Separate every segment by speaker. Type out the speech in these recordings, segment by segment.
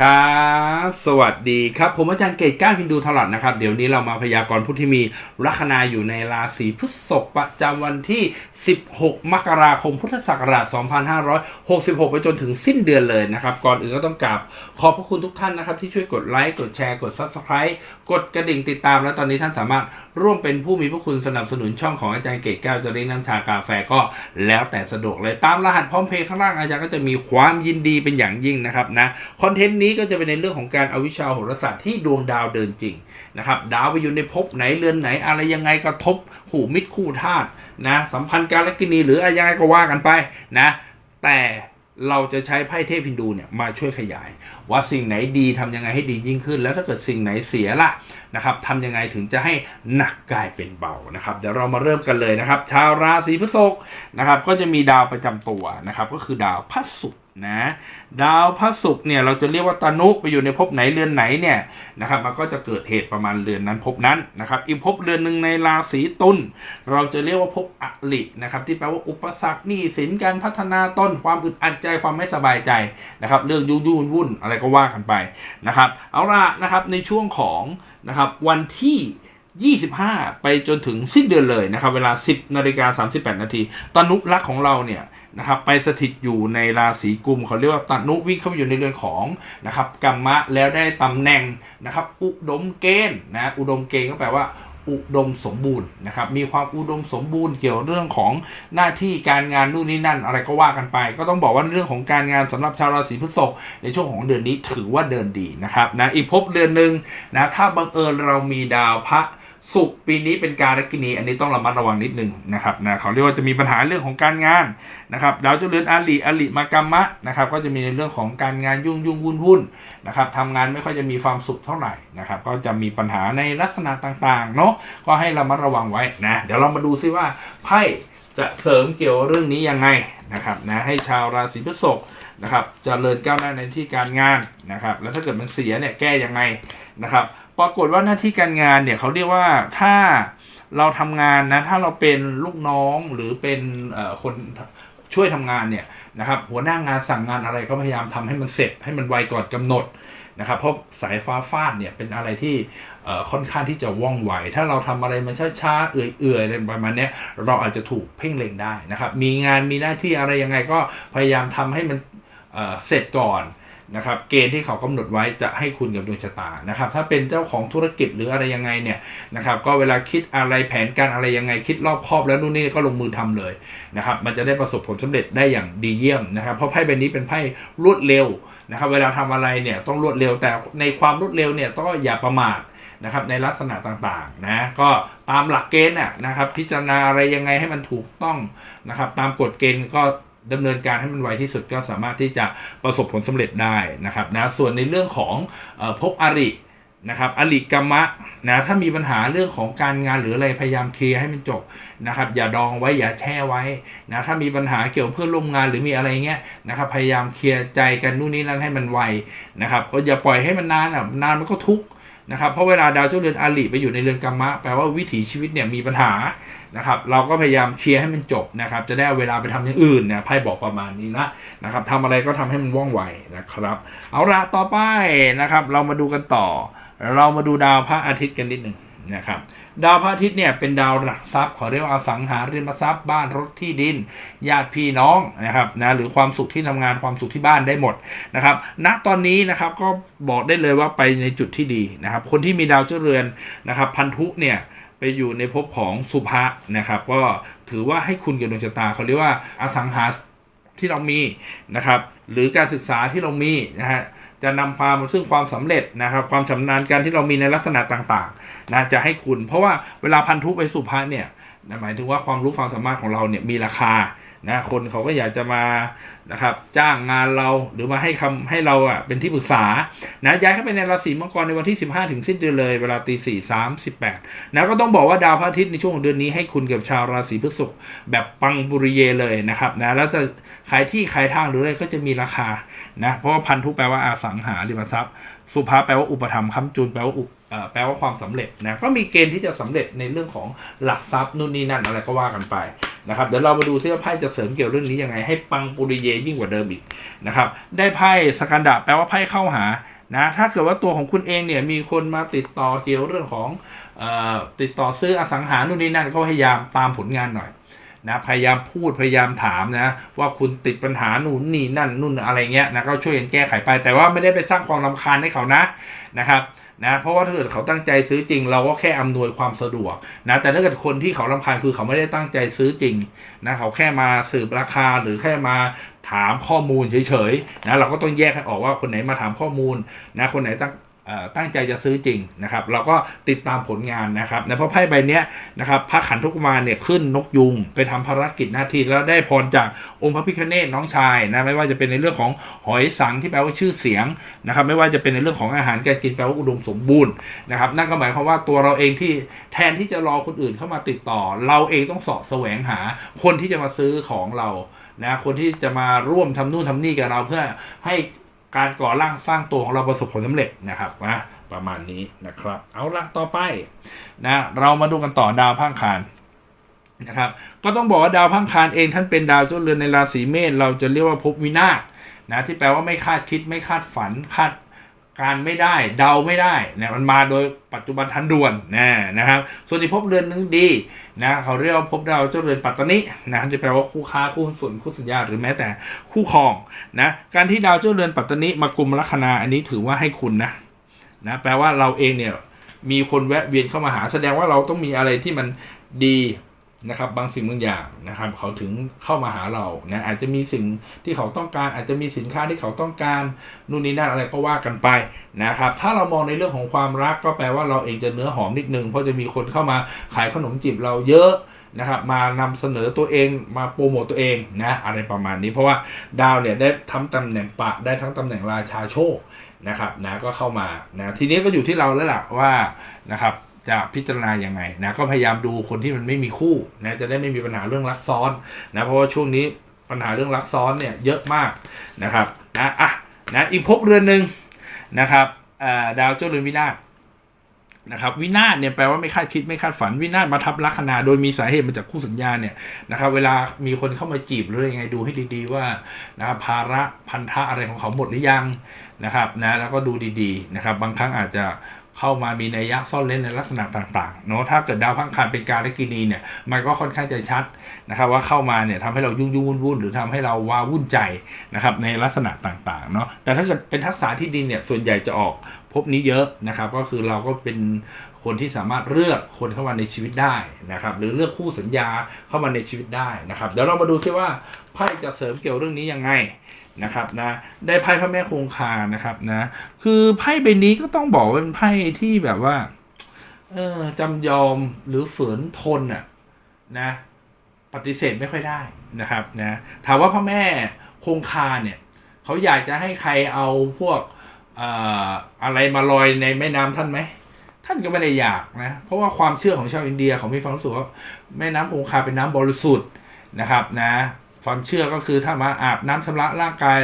Speaker 1: ครับสวัสดีครับ ผมอาจารย์เกตก้าวฮินดูทลัดนะครับ เดี๋ยวนี้เรามาพยากรณ์ผู้ที่มีลัคนาอยู่ในราศีพฤษภประจำวันที่ 16 มกราคม พุทธศักราช 2566 ไปจนถึงสิ้นเดือนเลยนะครับ ก่อนอื่นก็ต้องกราบขอบพระคุณทุกท่านนะครับ ที่ช่วยกดไลค์กดแชร์กด Subscribe กดกระดิ่งติดตาม และตอนนี้ท่านสามารถร่วมเป็นผู้มีพระคุณสนับสนุนช่องของอาจารย์เกตแก้วจะเรียกน้ำชากาแฟก็แล้วแต่สะดวกเลยตามรหัสพร้อมเพย์ข้างล่างอาจารย์ก็จะมีความยินดีเป็นอย่างยิ่งนะครับนะคอนเทนต์นี้ก็จะเป็นในเรื่องของการเอาวิชาโหราศาสตร์ที่ดวงดาวเดินจริงนะครับดาวไปอยู่ในภพไหนเรือนไหน อะไรยังไงกระทบหูมิตรคู่ธาตุนะสัมพันธ์การลกินีหรืออะไรยังไงก็ว่ากันไปนะแต่เราจะใช้ไพ่เทพฮินดูเนี่ยมาช่วยขยาย ว่าสิ่งไหนดีทำยังไงให้ดียิ่งขึ้น แล้วถ้าเกิดสิ่งไหนเสียละนะครับทำยังไงถึงจะให้หนักกลายเป็นเบานะครับเดี๋ยวเรามาเริ่มกันเลยนะครับ ชาวราศีพฤษภนะครับก็จะมีดาวประจำตัวนะครับก็คือดาวพระศุกร์ นะดาวพระศุกร์เนี่ยเราจะเรียกว่าตานุไปอยู่ในภพไหนเรือนไหนเนี่ยนะครับมันก็จะเกิดเหตุประมาณเรือนนั้นภพนั้นนะครับอีกภพเรือนหนึ่งในราศีตุลเราจะเรียกว่าภพอลินะครับที่แปลว่าอุปสรรคหนี้สินการพัฒนาต้นความอึดอัดใจความไม่สบายใจนะครับเรื่องยุ่งยุ่งวุ่นอะไรก็ว่ากันไปนะครับเอาละนะครับในช่วงของนะครับวันที่25 ไปจนถึงสิ้นเดือนเลยนะครับ เวลา 10นาฬิกา38นาทีตนุรักษ์ของเราเนี่ย นะครับไปสถิตอยู่ในราศีกุมเขาเรียกว่าตนุวิ่งเข้าไปอยู่ในเรือนของนะครับกรรมะแล้วได้ตำแหน่งนะครับอุดมเกณฑ์นะอุดมเกณฑ์ก็แปลว่าอุดมสมบูรณ์นะครับมีความอุดมสมบูรณ์เกี่ยวเรื่องของหน้าที่การงานนู่นนี่นั่นอะไรก็ว่ากันไป ก็ต้องบอกว่าเรื่องของการงานสำหรับชาวราศีพฤษภในช่วงของเดือนนี้ถือว่าเดินดีนะครับนะอีกภพเดือนหนึ่งนะถ้าบังเอิญเรามีดาวพระ สุกปีนี้เป็นการกินีอันนี้ต้องระมัดระวังนิดนึงนะครับนะเขาเรียกว่าจะมีปัญหาเรื่องของการงานนะครับดาวเจ้าเรือนอาลีอาลีมากรรมะนะครับก็จะมีในเรื่องของการงานยุ่งยุ่งวุ่นวุ่นนะครับทำงานไม่ค่อยจะมีความสุขเท่าไหร่นะครับก็จะมีปัญหาในลักษณะต่างๆเนาะก็ให้ระมัดระวังไว้นะเดี๋ยวเรามาดูซิว่าไพ่จะเสริมเกี่ยวเรื่องนี้ยังไงนะครับนะให้ชาวราศีพฤษภนะครับจเจริญก้าวหน้าในที่การงานนะครับแล้วถ้าเกิดมันเสียเนี่ยแก้ยังไงนะครับ ปรากฏว่าหน้าที่การงานเนี่ยเขาเรียกว่าถ้าเราทำงานนะถ้าเราเป็นลูกน้องหรือเป็นคนช่วยทำงานเนี่ยนะครับหัวหน้างานสั่งงานอะไรก็พยายามทำให้มันเสร็จให้มันไวก่อนกำหนดนะครับเพราะสายฟ้าฟาดเนี่ยเป็นอะไรที่ค่อนข้างที่จะว่องไว ถ้าเราทำอะไรมันช้าๆเอื่อยๆอะไรประมาณนี้เราอาจจะถูกเพ่งเล็งได้นะครับมีงานมีหน้าที่อะไรยังไงก็พยายามทำให้มันเเสร็จก่อน นะครับเกณฑ์ที่เขากำหนดไว้จะให้คุณกับดวงชะตานะครับ ถ้าเป็นเจ้าของธุรกิจหรืออะไรยังไงเนี่ยนะครับ ก็เวลาคิดอะไรแผนการอะไรยังไง คิดรอบคอบแล้วนู่นนี่ก็ลงมือทำเลยนะครับ มันจะได้ประสบผลสำเร็จได้อย่างดีเยี่ยมนะครับ เพราะไพ่ใบนี้เป็นไพ่รวดเร็วนะครับ เวลาทำอะไรเนี่ยต้องรวดเร็วแต่ในความรวดเร็วเนี่ยต้องอย่าประมาทนะครับในลักษณะต่างๆนะก็ตามหลักเกณฑ์นะครับ พิจารณาอะไรยังไงให้มันถูกต้องนะครับ ตามกฎเกณฑ์ก็ ดำเนินการให้มันไวที่สุดก็สามารถที่จะประสบผลสำเร็จได้นะครับนะส่วนในเรื่องของออภพอรินะครับอริกรรมะนะถ้ามีปัญหาเรื่องของการงานหรืออะไรพยายามเคลียร์ให้มันจบนะครับ อย่าดองไว้อย่าแช่ไว้นะถ้ามีปัญหาเกี่ยวเพื่อนร่วมงานหรือมีอะไรเงี้ยนะครับ พยายามเคลียร์ใจกันนู่นนี่นั่นให้มันไวนะครับก็อย่าปล่อยให้มันนานอะนานมันก็ทุกข์ นะครับเพราะเวลาดาวเจ้าเรือนอาลีไปอยู่ในเรือนกรรมะแปลว่าวิถีชีวิตเนี่ยมีปัญหานะครับเราก็พยายามเคลียร์ให้มันจบนะครับจะได้เอาเวลาไปทำอย่างอื่นเนี่ยไพ่บอกประมาณนี้นะนะครับทำอะไรก็ทำให้มันว่องไวนะครับ เอาละต่อไปนะครับเรามาดูกันต่อ เรามาดูดาวพระอาทิตย์กันนิดหนึ่งนะครับ ดาวพระอาทิตย์เนี่ยเป็นดาวหลักทรัพย์ขอเรียกว่าอสังหาริมทรัพย์บ้านรถที่ดิน ญาติพี่น้องนะครับนะหรือความสุขที่ทำงานความสุขที่บ้านได้หมดนะครับณตอนนี้นะครับก็บอกได้เลยว่าไปในจุดที่ดีนะครับ คนที่มีดาวเจ้าเรือนนะครับ พันธุเนี่ยไปอยู่ในภพของสุภะนะครับ ก็ถือว่าให้คุณกับดวงชะตาเขาเรียกว่าอสังหา ที่เรามีนะครับ หรือการศึกษาที่เรามีนะฮะจะนำพามาซึ่งความสำเร็จนะครับ ความชำนาญการที่เรามีในลักษณะต่างๆนะจะให้คุณ เพราะว่าเวลาพันธุไปสุภะเนี่ย นะหมายถึงว่าความรู้ความสามารถของเราเนี่ยมีราคานะคนเขาก็อยากจะมานะครับจ้างงานเราหรือมาให้คำให้เราอะเป็นที่ปรึกษานะย้ายเข้าไปในราศีมังกรในวันที่ 15 ถึงสิ้นเดือนเลย เวลาตีสี่สามสิบแปดนะก็ต้องบอกว่าดาวพระอาทิตย์ในช่วงของเดือนนี้ให้คุณกับชาวราศีพฤษภแบบปังบุริเยเลยนะครับนะแล้วจะขายที่ขายทางหรืออะไรก็จะมีราคานะเพราะว่าพันธุแปลว่าอาสังหาริมทรัพย์ สุภาแปลว่าอุปธรรมค้ำจุนแปลว่าอุแปลว่าความสำเร็จนะก็มีเกณฑ์ที่จะสำเร็จในเรื่องของหลักทรัพย์นู่นนี่นั่นอะไรก็ว่ากันไปนะครับเดี๋ยวเรามาดูซิว่าไพ่จะเสริมเกี่ยวเรื่องนี้ยังไง ให้ปังปุริเยยิ่งกว่าเดิมอีกนะครับได้ไพ่สกันดะแปลว่าไพ่เข้าหานะถ้าเกิดว่าตัวของคุณเองเนี่ยมีคนมาติดต่อเกี่ยวเรื่องของออติดต่อซื้ออสังหานู่นนี่นั่นก็พยายามตามผลงานหน่อย นะพยายามพูดพยายามถามนะ ว่าคุณติดปัญหาหนู่นนี่นั่นนู่นอะไรเงี้ยนะก็ช่วยกันแก้ไขไป แต่ว่าไม่ได้ไปสร้างความรำคาญให้เขานะนะครับนะเพราะว่าถ้าเกิดเขาตั้งใจซื้อจริง เราก็แค่อำนวยความสะดวกนะแต่ถ้าเกิดคนที่เขารำคาญคือเขาไม่ได้ตั้งใจซื้อจริงนะเขาแค่มาสืบราคาหรือแค่มาถามข้อมูลเฉยๆนะเราก็ต้องแยกให้ออกว่าคนไหนมาถามข้อมูลนะคนไหนตั้ง ตั้งใจจะซื้อจริงนะครับ เราก็ติดตามผลงานนะครับในพระไพ่ใบนี้นะครับพระขันธุกมาเนี่ยขึ้นนกยุงไปทำภารกิจหน้าที่แล้วได้พรจากองค์พระพิฆเนศน้องชายนะไม่ว่าจะเป็นในเรื่องของหอยสังที่แปลว่าชื่อเสียงนะครับ ไม่ว่าจะเป็นในเรื่องของอาหารการกินแปลว่าอุดมสมบูรณ์นะครับ นั่นก็หมายความว่าตัวเราเองที่แทนที่จะรอคนอื่นเข้ามาติดต่อ เราเองต้องสาะแสวงหาคนที่จะมาซื้อของเรานะคนที่จะมาร่วมทำนู่นทำนี่กับเราเพื่อให้ การก่อร่างสร้างตัวของเราประสบผลสำเร็จนะครับนะประมาณนี้นะครับ เอาละต่อไปนะเรามาดูกันต่อดาวพังคารนะครับ ก็ต้องบอกว่าดาวพังคารเองท่านเป็นดาวเจ้าเรือนในราศีเมษเราจะเรียกว่าภพวินาศนะที่แปลว่าไม่คาดคิดไม่คาดฝันคาด การไม่ได้เดาไม่ได้นะมันมาโดยปัจจุบันทันด่วนนะนะครับ ส่วนอีกภพเรือนหนึงดีนะเขาเรียกว่าภพดาวเจ้าเรือนปัตตนินะที่แปลว่าคู่ค้าคู่หุ้นส่วนคู่สัญญาหรือแม้แต่คู่ครองนะการที่ดาวเจ้าเรือนปัตตนิมากลุ่มลัคนาอันนี้ถือว่าให้คุณนะนะแปลว่าเราเองเนี่ยมีคนแวะเวียนเข้ามาหาแสดงว่าเราต้องมีอะไรที่มันดี นะครับบางสิ่งบางอย่างนะครับเขาถึงเข้ามาหาเรานะอาจจะมีสิ่งที่เขาต้องการ อาจจะมีสินค้าที่เขาต้องการนู่นนี่นั่นอะไรก็ว่ากันไปนะครับถ้าเรามองในเรื่องของความรักก็แปลว่าเราเองจะเนื้อหอมนิดนึงเพราะจะมีคนเข้ามาขายขนมจีบเราเยอะนะครับมานำเสนอตัวเองมาโปรโมตตัวเองนะอะไรประมาณนี้เพราะว่าดาวเนี่ยได้ทั้งตำแหน่งปะได้ทั้งตำแหน่งราชาโชคนะครับนะก็เข้ามานะทีนี้ก็อยู่ที่เราแล้วล่ะว่านะครับ จะพิจารณายังไงนะก็พยายามดูคนที่มันไม่มีคู่นะจะได้ไม่มีปัญหาเรื่องรักซ้อนนะเพราะว่าช่วงนี้ปัญหาเรื่องรักซ้อนเนี่ยเยอะมากนะครับนะอะนะอีกภพเรือนหนึ่งนะครับดาวเจ้าเรือนวินาศนะครับวินาศเนี่ยแปลว่าไม่คาดคิดไม่คาดฝันวินาศมาทับลัคนาโดยมีสาเหตุมาจากคู่สัญญาเนี่ยนะครับเวลามีคนเข้ามาจีบหรือยังไงดูให้ดีๆว่านะครับภาระพันธะอะไรของเขาหมดหรือยังนะครับนะแล้วก็ดูดีๆนะครับบางครั้งอาจจะ เข้ามามีนัยยะซ่อนเล่นในลักษณะต่างๆเนาะถ้าเกิดดาวพังคารเป็นการและกินีเนี่ยมันก็ค่อนข้างจะชัดนะครับว่าเข้ามาเนี่ยทำให้เรายุ่งยุ่งวุ่นวุ่นหรือทำให้เราว้าวุ่นใจนะครับในลักษณะต่างๆเนาะแต่ถ้าเกิดเป็นทักษะที่ดินเนี่ยส่วนใหญ่จะออกพบนี้เยอะนะครับก็คือเราก็เป็น คนที่สามารถเลือกคนเข้ามาในชีวิตได้นะครับหรือเลือกคู่สัญญาเข้ามาในชีวิตได้นะครับ เดี๋ยวเรามาดูซิว่าไพ่จะเสริมเกี่ยวเรื่องนี้ยังไงนะครับนะได้ไพ่พระแม่คงคานะครับนะคือไพ่ใบนี้ก็ต้องบอกว่าเป็นไพ่ที่แบบว่าเออจำยอมหรือฝืนทนอะนะปฏิเสธไม่ค่อยได้นะครับนะถามว่าพระแม่คงคาเนี่ยเขาอยากจะให้ใครเอาพวกอออะไรมาลอยในแม่น้ำท่านไหม ท่านก็ไม่ได้อยากนะ เพราะว่าความเชื่อของชาวอินเดียเขามีความรู้สึกว่าแม่น้ำคงคาเป็นน้ำบริสุทธิ์นะครับนะ ความเชื่อก็คือถ้ามาอาบน้ำชำระร่างกาย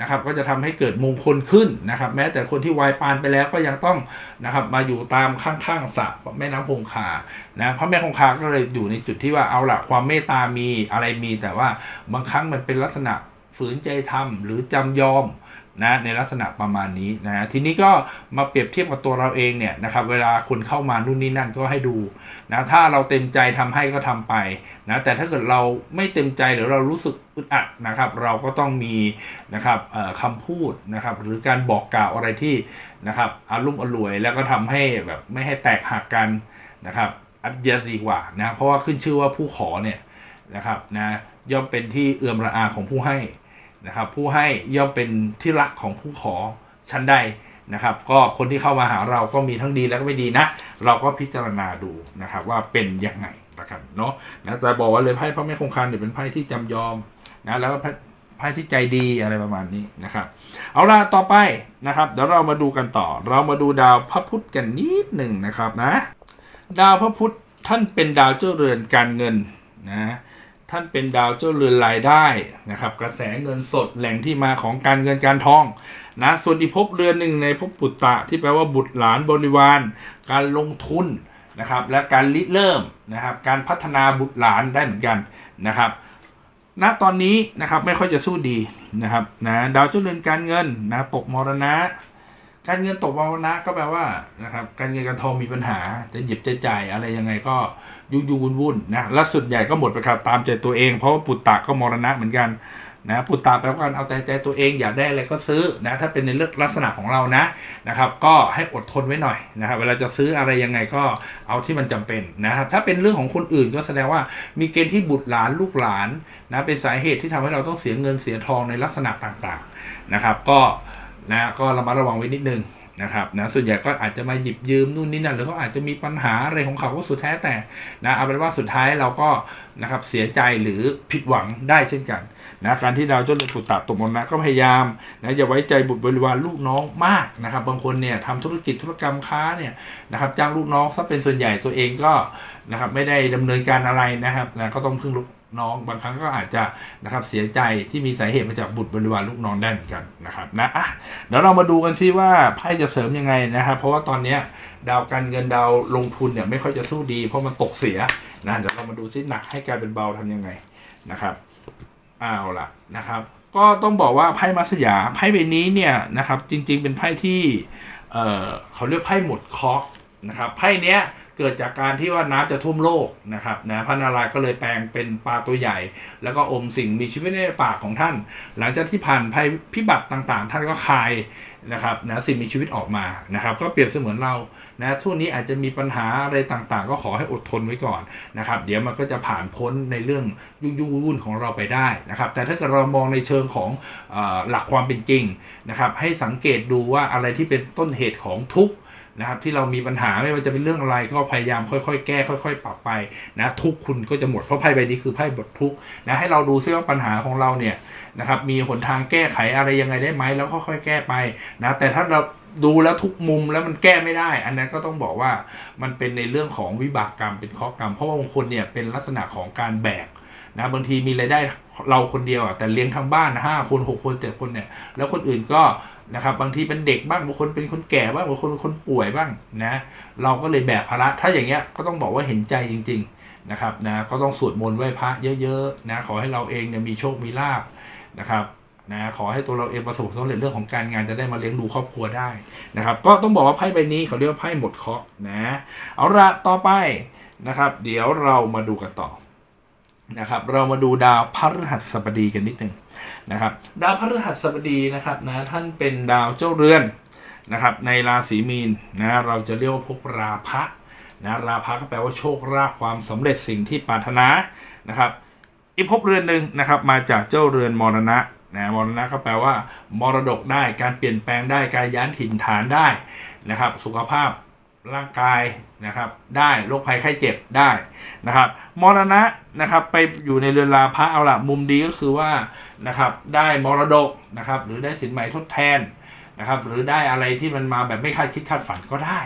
Speaker 1: นะครับ ก็จะทำให้เกิดมงคลขึ้นนะครับ แม้แต่คนที่วายปานไปแล้วก็ยังต้องนะครับ มาอยู่ตามข้างๆสระแม่น้ำคงคานะพระแม่คงคาก็เลยอยู่ในจุดที่ว่าเอาละความเมตตามีอะไรมี แต่ว่าบางครั้งมันเป็นลักษณะฝืนใจทำหรือจำยอม นะในลักษณะประมาณนี้นะทีนี้ก็มาเปรียบเทียบกับตัวเราเองเนี่ยนะครับเวลาคนเข้ามานู่นนี่นั่นก็ให้ดูนะถ้าเราเต็มใจทำให้ก็ทำไปนะแต่ถ้าเกิดเราไม่เต็มใจหรือเรารู้สึกอึดอัดนะครับเราก็ต้องมีนะครับคำพูดนะครับหรือการบอกกล่าวอะไรที่นะครับอารมณ์อร่วย แล้วก็ทำให้แบบไม่ให้แตกหักกันนะครับอันเดียดีกว่านะเพราะว่าขึ้นชื่อว่าผู้ขอเนี่ยนะครับนะย่อมเป็นที่เอื่อมระอาของผู้ให้ นะครับผู้ให้ย่อมเป็นที่รักของผู้ขอชั้นใดนะครับ ก็คนที่เข้ามาหาเราก็มีทั้งดีและก็ไม่ดีนะ เราก็พิจารณาดูนะครับว่าเป็นยังไงนะครับเนาะนะจะบอกว่าเลยไพ่พระแม่คงคานเนี่ยเป็นไพ่ที่จำยอมนะแล้วก็ไพ่ไพ่ที่ใจดีอะไรประมาณนี้นะครับ เอาล่ะต่อไปนะครับเดี๋ยวเรามาดูกันต่อ เรามาดูดาวพระพุธกันนิดหนึ่งนะครับนะ ดาวพระพุธท่านเป็นดาวเจ้าเรือนการเงินนะ ท่านเป็นดาวเจ้าเรือนรายได้นะครับ กระแสเงินสดแหล่งที่มาของการเงินการทองนะส่วนอีกภพเรือนหนึ่งในภพปุตตะที่แปลว่าบุตรหลานบริวาร การลงทุนนะครับ และการริเริ่มนะครับ การพัฒนาบุตรหลานได้เหมือนกันนะครับณตอนนี้นะครับไม่ค่อยจะสู้ดีนะครับนะดาวเจ้าเรือนการเงินนะตกมรณะ การเงินตกมรณะก็แปลว่านะครับการเงินการทองมีปัญหาจะหยิบจะจ่ายอะไรยังไงก็ ยุ่งยุ่งวุ่นวุ่นๆนะและส่วนใหญ่ก็หมดไปกับตามใจตัวเอง เพราะว่าปุตตะก็มรณะเหมือนกันนะปุตตะแปลว่าการเอาใจใจตัวเองอยากได้อะไรก็ซื้อนะถ้าเป็นในเรื่องลักษณะของเรานะนะครับ ก็ให้อดทนไว้หน่อยนะครับเวลาจะซื้ออะไรยังไงก็เอาที่มันจำเป็นนะครับถ้าเป็นเรื่องของคนอื่นก็แสดงว่ามีเกณฑ์ที่บุตรหลานลูกหลานนะเป็นสาเหตุที่ทำให้เราต้องเสียเงินเสียทองในลักษณะต่างๆนะครับ ก็นะก็ระมัดระวังไว้นิดนึง นะครับนะส่วนใหญ่ก็อาจจะมาหยิบยืมนู่นนี่นั่นหรือเขาอาจจะมีปัญหาอะไรของเขาก็สุดแท้แต่นะเอาเป็นว่าสุดท้ายเราก็นะครับเสียใจหรือผิดหวังได้เช่นกันนะการที่ดาวเจ้าเรือนปุตตะตกมรณะก็พยายามนะอย่าไว้ใจบุตรบริวารลูกน้องมากนะครับ บางคนเนี่ยทำธุรกิจธุรกรรมค้าเนี่ยนะครับจ้างลูกน้องซะเป็นส่วนใหญ่ตัวเองก็นะครับไม่ได้ดำเนินการอะไรนะครับนะก็ต้องพึ่ง น้องบางครั้งก็อาจจะนะครับเสียใจที่มีสาเหตุมาจากบุตรบริวารลูกน้องได้เหมือนกันนะครับนะอะเดี๋ยวเรามาดูกันซิว่าไพ่จะเสริมยังไงนะครับ เพราะว่าตอนนี้ดาวการเงินดาวลงทุนเนี่ยไม่ค่อยจะสู้ดี เพราะมันตกเสียนะเดี๋ยวเรามาดูซิหนักให้กลายเป็นเบาทำยังไงนะครับเอาล่ะนะครับ ก็ต้องบอกว่าไพ่มัสยาไพ่ใบนี้เนี่ยนะครับจริง ๆ เป็นไพ่ที่เออเขาเรียกไพ่หมดเคาะนะครับไพ่เนี้ย เกิดจากการที่ว่าน้ำจะท่วมโลกนะครับนะพระนารายณ์ก็เลยแปลงเป็นปลาตัวใหญ่ แล้วก็อมสิ่งมีชีวิตในปากของท่าน หลังจากที่ผ่านภัยพิบัติต่างๆ ท่านก็คายนะครับนะสิ่งมีชีวิตออกมานะครับ ก็เปรียบเสมือนเรานะช่วงนี้อาจจะมีปัญหาอะไรต่างๆ ก็ขอให้อดทนไว้ก่อนนะครับ เดี๋ยวมันก็จะผ่านพ้นในเรื่องยุ่งยุ่งวุ่นของเราไปได้นะครับ แต่ถ้าเกิดเรามองในเชิงของอหลักความเป็นจริงนะครับ ให้สังเกตดูว่าอะไรที่เป็นต้นเหตุของทุกข์ นะครับที่เรามีปัญหาไม่ว่าจะเป็นเรื่องอะไรก็พยายามค่อยๆ แก้ค่อย ๆ ปรับไปนะทุกคุณก็จะหมดเพราะไพ่ใบนี้คือไพ่บททุกนะให้เราดูซิว่าปัญหาของเราเนี่ยนะครับมีหนทางแก้ไขอะไรยังไงได้ไหมแล้วค่อยๆแก้ไปนะแต่ถ้าเราดูแล้วทุกมุมแล้วมันแก้ไม่ได้ อันนั้นก็ต้องบอกว่ามันเป็นในเรื่องของวิบากกรรมเป็นข้อกรรม เพราะว่าบางคนเนี่ยเป็นลักษณะของการแบกนะบางทีมีรายได้เราคนเดียวอะแต่เลี้ยงทั้งบ้านห้าคนหกคนเจ็ดคนเนี่ยแล้วคนอื่นก็ นะครับ บางทีเป็นเด็กบ้างบางคนเป็นคนแก่บ้างบางคนเป็นคนป่วยบ้างนะเราก็เลยแบกภาระถ้าอย่างเงี้ยก็ต้องบอกว่าเห็นใจจริง ๆนะครับนะก็ต้องสวดมนต์ไหว้พระเยอะๆนะขอให้เราเองเนี่ยมีโชคมีลาภนะครับนะขอให้ตัวเราเองประสบสำเร็จเรื่องของการงานจะได้มาเลี้ยงดูครอบครัวได้นะครับ ก็ต้องบอกว่าไพ่ใบนี้เขาเรียกว่าไพ่หมดเคาะนะเอาละต่อไปนะครับ เดี๋ยวเรามาดูกันต่อนะครับ เรามาดูดาวพฤหัสบดีกันนิดหนึ่ง นะครับดาวพฤหัสบดีนะครับนะท่านเป็นดาวเจ้าเรือนนะครับในราศีมีนนะเราจะเรียกว่าพราพะนะราพะก็แปลว่าโชคลาภความสำเร็จสิ่งที่ปรารถนานะครับอีกภพเรือนหนึ่งนะครับมาจากเจ้าเรือนมรณะนะมรณะก็แปลว่า มรดกได้การเปลี่ยนแปลงได้การย้านถิ่นฐานได้นะครับ สุขภาพ ร่างกายนะครับได้โรคภัยไข้เจ็บได้นะครับมรณะนะครับไปอยู่ในเรือนลาพระเอาละมุมดีก็คือว่านะครับได้มรดกนะครับหรือได้สินใหม่ทดแทนนะครับหรือได้อะไรที่มันมาแบบไม่คาดคิดคาดฝันก็ได้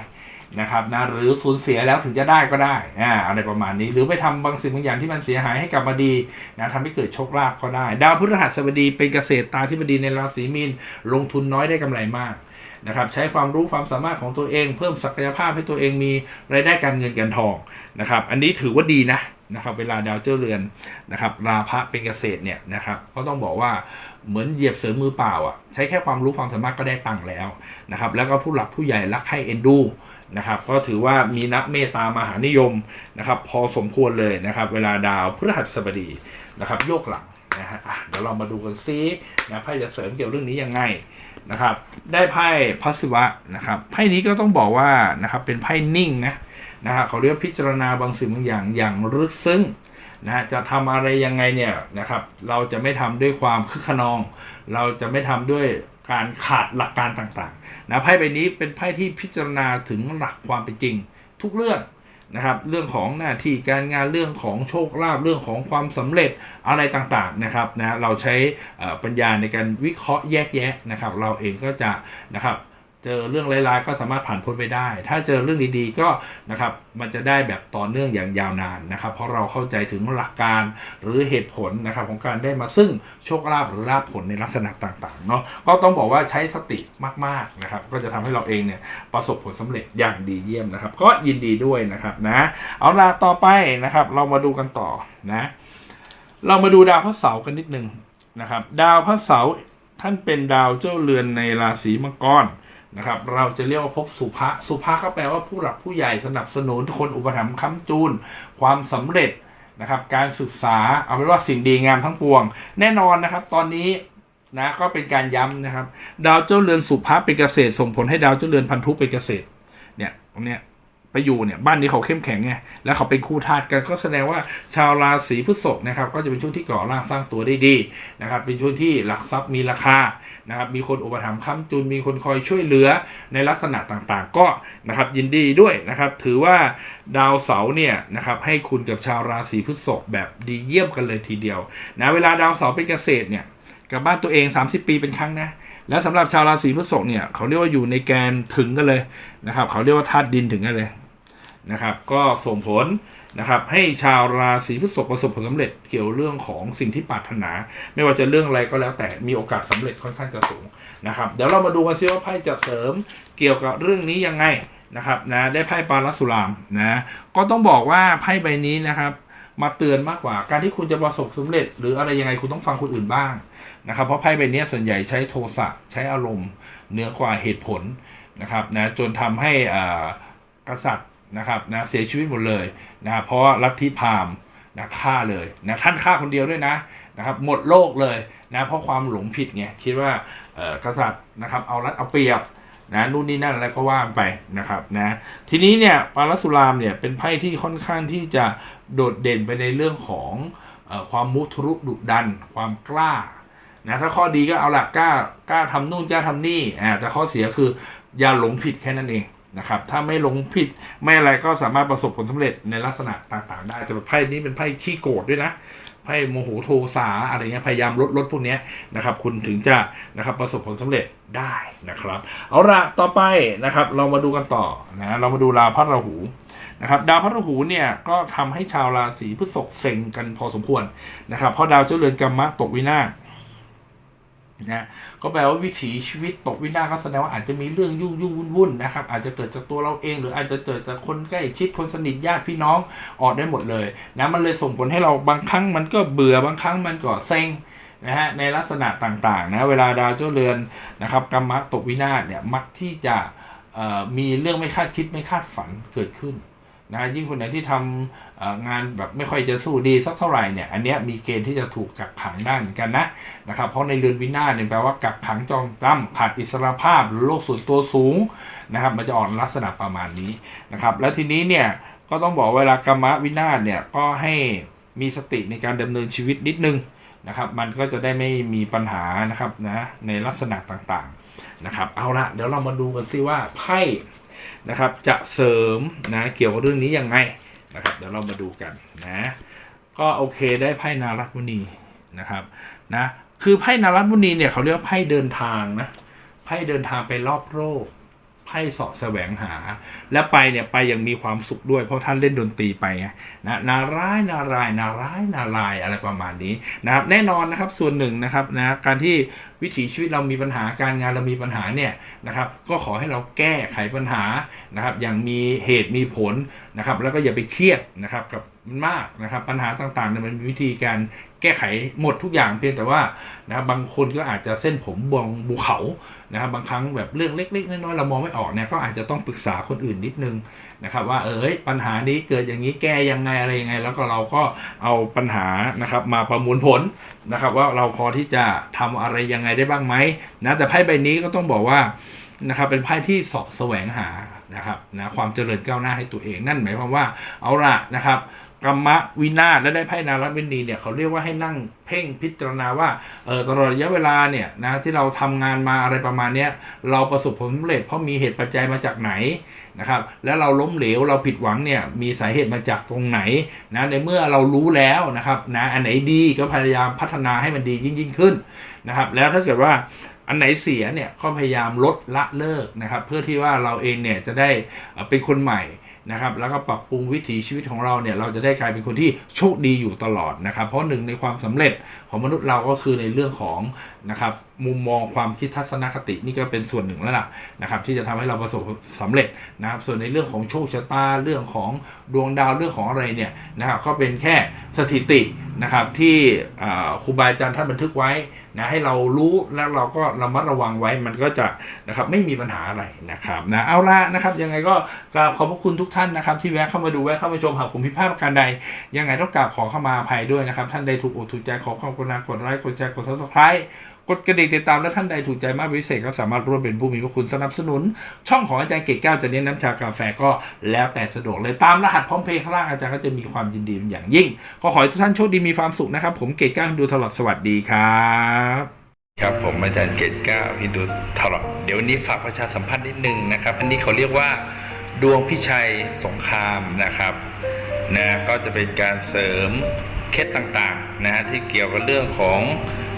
Speaker 1: นะครับนะหรือสูญเสียแล้วถึงจะได้ก็ได้อ่าอะไรประมาณนี้ หรือไปทำบางสิ่งบางอย่างที่มันเสียหายให้กลับมาดีนะทำให้เกิดโชคลาภก็ได้ ดาวพฤหัสบดีเป็นเกษตรตาธิบดีในราศีมีนลงทุนน้อยได้กำไรมาก นะครับใช้ความรู้ความสามารถของตัวเอง เพิ่มศักยภาพให้ตัวเองมีรายได้การเงินการทองนะครับอันนี้ถือว่าดีนะนะครับเวลาดาวเจ้าเรือนนะครับราพะเป็นเกษตรเนี่ยนะครับก็ต้องบอกว่าเหมือนเหยียบเสือมือเปล่าอะใช้แค่ความรู้ความสามารถก็ได้ตังค์แล้วนะครับแล้วก็ผู้หลักผู้ใหญ่รักให้เอ็นดูนะครับก็ถือว่ามีนักเมตตามหานิยมนะครับพอสมควรเลยนะครับเวลาดาวพฤหัสบดีนะครับโยกหลัง นะฮะเดี๋ยวเรามาดูกันซินะไพ่จะเสริมเกี่ยวเรื่องนี้ยังไงนะครับ ได้ไพ่พัสวะนะครับไพ่นี้ก็ต้องบอกว่านะครับเป็นไพ่นิ่งนะนะครับเขาเรียกว่าพิจารณาบางสิ่งบางอย่างอย่างลึกซึ้งนะจะทำอะไรยังไงเนี่ยนะครับเราจะไม่ทำด้วยความคึกขนอง เราจะไม่ทำด้วยการขาดหลักการต่างๆนะไพ่ใบนี้เป็นไพ่ที่พิจารณาถึงหลักความเป็นจริง ทุกเรื่อง นะครับเรื่องของหน้าที่การงานเรื่องของโชคลาภเรื่องของความสำเร็จอะไรต่างๆนะครับนะเราใช้ปัญญาในการวิเคราะห์แยกแยะนะครับ เราเองก็จะนะครับ เจอเรื่องร้ายๆก็สามารถผ่านพ้นไปได้ ถ้าเจอเรื่องดีๆก็นะครับมันจะได้แบบต่อเนื่องอย่างยาวนานนะครับ เพราะเราเข้าใจถึงหลักการหรือเหตุผลนะครับของการได้มาซึ่งโชคลาภหรือลาภผลในลักษณะต่างๆเนาะก็ต้องบอกว่าใช้สติมากๆนะครับ ก็จะทำให้เราเองเนี่ยประสบผลสำเร็จอย่างดีเยี่ยมนะครับ ก็ยินดีด้วยนะครับนะเอาล่ะต่อไปนะครับ เรามาดูกันต่อนะเรามาดูดาวพระเสาร์กันนิดนึงนะครับ ดาวพระเสาร์ท่านเป็นดาวเจ้าเรือนในราศีมังกร นะครับ เราจะเรียกว่าพบสุภะสุภะก็แปลว่าผู้หลักผู้ใหญ่สนับสนุนคนอุปถัมภ์ค้ำจูน ความสำเร็จนะครับ การศึกษาเอาเป็นว่าสิ่งดีงามทั้งปวง แน่นอนนะครับ ตอนนี้นะก็เป็นการย้ำนะครับ ดาวเจ้าเรือนสุภะเป็นเกษตรส่งผลให้ดาวเจ้าเรือนพันธุเป็นเกษตรเนี่ยตรงเนี้ย ไปอยู่เนี่ยบ้านนี้เขาเข้มแข็งไงแล้วเขาเป็นคู่ธาตุกันก็แสดงว่าชาวราศีพฤษภนะครับก็จะเป็นช่วงที่ก่อร่างสร้างตัวได้ดีนะครับเป็นช่วงที่หลักทรัพย์มีราคานะครับมีคนอุปถัมภ์ค้ำจุนมีคนคอยช่วยเหลือในลักษณะต่างๆ ก็นะครับยินดีด้วยนะครับถือว่าดาวเสาร์เนี่ยนะครับให้คุณกับชาวราศีพฤษภแบบดีเยี่ยมกันเลยทีเดียวนะเวลาดาวเสาร์เป็นเกษตรเนี่ยกับบ้านตัวเอง 30 ปีเป็นครั้งนะแล้วสำหรับชาวราศีพฤษภเนี่ยเขาเรียกว่าอยู่ในแกนถึงกันเลยนะครับเขาเรียกว่าธาตุดินถึงกันเลย นะครับก็ส่งผลนะครับให้ชาวราศีพฤษภประสบผลสำเร็จเกี่ยวเรื่องของสิ่งที่ปรารถนา ไม่ว่าจะเรื่องอะไรก็แล้วแต่มีโอกาสสำเร็จค่อนข้างจะสูงนะครับเดี๋ยวเรามาดูกันซิว่าไพ่จะเสริมเกี่ยวกับเรื่องนี้ยังไงนะครับนะได้ไพ่ปารัสสุรามนะก็ต้องบอกว่าไพ่ใบนี้นะครับมาเตือนมากกว่าการที่คุณจะประสบสำเร็จ หรืออะไรยังไงคุณต้องฟังคนอื่นบ้างนะครับเพราะไพ่ใบนี้ส่วนใหญ่ใช้โทสะใช้อารมณ์เหนือกว่าเหตุผลนะครับนะจนทำให้อ่ากษัตริย์ นะครับนะเสียชีวิตหมดเลยนะเพราะลัทธิพราหมณ์นะฆ่าเลยนะท่านฆ่าคนเดียวด้วยนะนะครับหมดโลกเลยนะเพราะความหลงผิดไงคิดว่าเออกษัตริย์นะครับเอารัดเอาเปรียบนะนู่นนี่นั่นอะไรก็ว่าไปนะครับนะทีนี้เนี่ยปารัสุรามเนี่ยเป็นไพ่ที่ค่อนข้างที่จะโดดเด่นไปในเรื่องของอความมุทะรุดุดัน ความกล้านะถ้าข้อดีก็เอาละกล้ากล้าทำนู่นกล้าทำนี่อ่าแต่ข้อเสียคืออย่าหลงผิดแค่นั้นเอง นะครับ ถ้าไม่หลงผิดไม่อะไรก็สามารถประสบผลสำเร็จในลักษณะต่างๆ ได้แต่ไพ่นี้เป็นไพ่ขี้โกรธด้วยนะไพ่โมโหโทสาอะไรเงี้ยพยายามลดลดพวกนี้นะครับ คุณถึงจะนะครับประสบผลสำเร็จได้นะครับ เอาละต่อไปนะครับ เรามาดูกันต่อนะเรามาดูดาพระราหูนะครับดาวพระราหูเนี่ยก็ทำให้ชาวราศีพฤษภเซ็งกันพอสมควรนะครับเพราะดาวเจ้าเรือนกรรมะตกวินาศ นะก็แปลว่าวิถีชีวิตตกวินาศก็แสดงว่าอาจจะมีเรื่องยุ่งยุ่งวุ่นวุ่นนะครับอาจจะเกิดจากตัวเราเอง หรืออาจจะเกิดจากคนใกล้ชิดคนสนิทญาติพี่น้องออกได้หมดเลยนะมันเลยส่งผลให้เราบางครั้งมันก็เบื่อบางครั้งมันก็เซ็งนะฮะในลักษณะต่างๆนะเวลาดาวเจ้าเรือนนะครับกรรมะตกวินาศเนี่ยมักที่จะมีเรื่องไม่คาดคิดไม่คาดฝันเกิดขึ้น นะยิ่งคนไหนที่ทำเอ่องานแบบไม่ค่อยจะสู้ดีสักเท่าไหร่เนี่ยอันเนี้ยมีเกณฑ์ที่จะถูกกักขังได้เหมือนกันนะนะครับเพราะในเรือนวินาศเนี่ยแปลว่ากักขังจองจำขาดอิสรภาพหรือโลกส่วนตัวสูงนะครับมันจะออกลักษณะประมาณนี้นะครับแล้วทีนี้เนี่ยก็ต้องบอกเวลากรรมวินาศเนี่ยก็ให้มีสติในการดำเนินชีวิตนิดนึงนะครับมันก็จะได้ไม่มีปัญหานะครับนะในลักษณะต่างๆนะครับเอาละเดี๋ยวเรามาดูกันซิว่าไพ่ นะครับ จะเสริมนะเกี่ยวกับเรื่องนี้ยังไงนะครับเดี๋ยวเรามาดูกันนะก็โอเคได้ไพ่นารัตมุนีนะครับนะคือไพ่นารัตมุนีเนี่ยเขาเรียกไพ่เดินทางนะไพ่เดินทางไปรอบโลก พ่สาะแสวงหา และไปเนี่ยไปอย่างมีความสุขด้วย เพราะท่านเล่นดนตรีไปนะนาร้ายนารายนาร้ายนารายอะไรประมาณนี้นะครับแน่นอนนะครับส่วนหนึ่งนะครับนะการที่วิถีชีวิตเรามีปัญหาการงานเรามีปัญหาเนี่ยนะครับก็ขอให้เราแก้ไขปัญหานะครับอย่างมีเหตุมีผลนะครับแล้วก็อย่าไปเครียดนะครับกับ มันมากนะครับปัญหาต่างๆเนี่ยมันมีวิธีการแก้ไขหมดทุกอย่างเพียงแต่ว่านะบบางคนก็อาจจะเส้นผมบองภูเขานะครับบางครั้งแบบเรื่องเล็กๆน้อยๆเรามองไม่ออกเนี่ยก็อาจจะต้องปรึกษาคนอื่นนิดนึงนะครับว่าเอ้ยปัญหานี้เกิดอย่างนี้แก้ยังไงอะไรยังไง แล้วก็เราก็เอาปัญหานะครับมาประมวลผลนะครับว่าเราพอที่จะทำอะไรยังไงได้บ้างไหมนะแต่ไพ่ใบนี้ก็ต้องบอกว่านะครับเป็นไพ่ที่สาะแสวงหา นะครับนะความเจริญก้าวหน้าให้ตัวเองนั่นหมายความว่าเอาละนะครับกรรมะวินาศและได้ไพ่นารัตวินีเนี่ยเขาเรียกว่าให้นั่งเพ่งพิจารณาว่าเออตลอดระยะเวลาเนี่ยนะที่เราทำงานมาอะไรประมาณเนี้ยเราประสบผลสำเร็จเพราะมีเหตุปัจจัยมาจากไหนนะครับแล้วเราล้มเหลวเราผิดหวังเนี่ยมีสาเหตุมาจากตรงไหนนะในเมื่อเรารู้แล้วนะครับนะอันไหนดีก็พยายามพัฒนาให้มันดียิ่งยิ่งขึ้นนะครับแล้วถ้าเกิดว่าอันไหนเสียเนี่ยก็พยายามลดละเลิกนะครับ เพื่อที่ว่าเราเองเนี่ยจะได้เอ่อเป็นคนใหม่นะครับแล้วก็ปรับปรุงวิถีชีวิตของเราเนี่ยเราจะได้กลายเป็นคนที่โชคดีอยู่ตลอดนะครับ เพราะหนึ่งในความสำเร็จของมนุษย์เราก็คือในเรื่องของ นะครับ มุมมองความคิดทัศนคตินี่ก็เป็นส่วนหนึ่งแล้วล่ะนะครับ ที่จะทำให้เราประสบสำเร็จนะครับ ส่วนในเรื่องของโชคชะตาเรื่องของดวงดาวเรื่องของอะไรเนี่ยนะครับก็เป็นแค่สถิตินะครับที่ครูบาอาจารย์ท่านบันทึกไว้นะให้เรารู้แล้วเราก็ระมัดระวังไว้มันก็จะนะครับไม่มีปัญหาอะไรนะครับนะเอาละนะครับยังไงก็กราบขอบพระคุณทุกท่านนะครับ ที่แวะเข้ามาดูแวะเข้ามาชมหากผมผิดพลาดประการใด ยังไงต้องกราบขอเข้ามาอภัยด้วยนะครับ ท่านใดถูกอกถูกใจขอความกรุณากดไลค์กดแชร์กด subscribe ดกระดิ่งติดตามและท่านใดถูกใจมากพิเศษก็สามารถร่วมเป็นผู้มีพระคุณสนับสนุน ช่องของอาจารย์เกตแก้วจะเน้นน้ำชากาแฟก็แล้วแต่สะดวกเลยตามรหัสพร้อมเพย์ข้างล่างอาจารย์ก็จะมีความยินดีเป็นอย่างยิ่ง ก็ขอให้ทุกท่านโชคดีมีความสุขนะครับ ผมเกตแก้วดูตลอดสวัสดีครับครับผมอาจารย์เกตแก้วฮินดูตลอดเดี๋ยววันนี้ฝากประชาสัมพันธ์นิดนึงนะครับ อันนี้เขาเรียกว่าดวงพิชัยสงครามนะครับนะก็จะเป็นการเสริมเคล็ดต่างๆนะฮะที่เกี่ยวกับเรื่องของ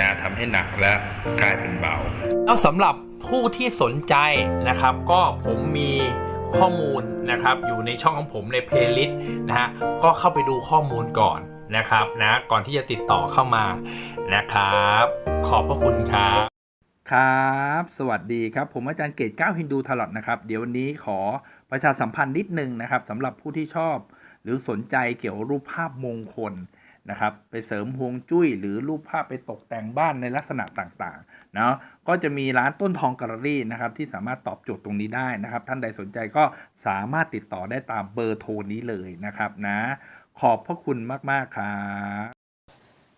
Speaker 1: นะทำให้หนักและกลายเป็นเบา แล้วสำหรับผู้ที่สนใจนะครับ ก็ผมมีข้อมูลนะครับ อยู่ในช่องของผมในเพลย์ลิสต์นะฮะก็เข้าไปดูข้อมูลก่อนนะครับนะก่อนที่จะติดต่อเข้ามานะครับ ขอบพระคุณครับ ครับ สวัสดีครับ ผมอาจารย์เกตก้าวฮินดูทลอดนะครับ เดี๋ยววันนี้ขอประชาสัมพันธ์นิดนึงนะครับสำหรับผู้ที่ชอบ หรือสนใจเกี่ยวกับรูปภาพมงคล นะครับไปเสริมฮวงจุ้ย หรือรูปภาพไปตกแต่งบ้านในลักษณะต่างๆเนาะก็จะมีร้านต้นทองแกลเลอรี่นะครับที่สามารถตอบโจทย์ตรงนี้ได้นะครับ ท่านใดสนใจก็สามารถติดต่อได้ตามเบอร์โทรนี้เลยนะครับนะขอบพระคุณมากๆครับ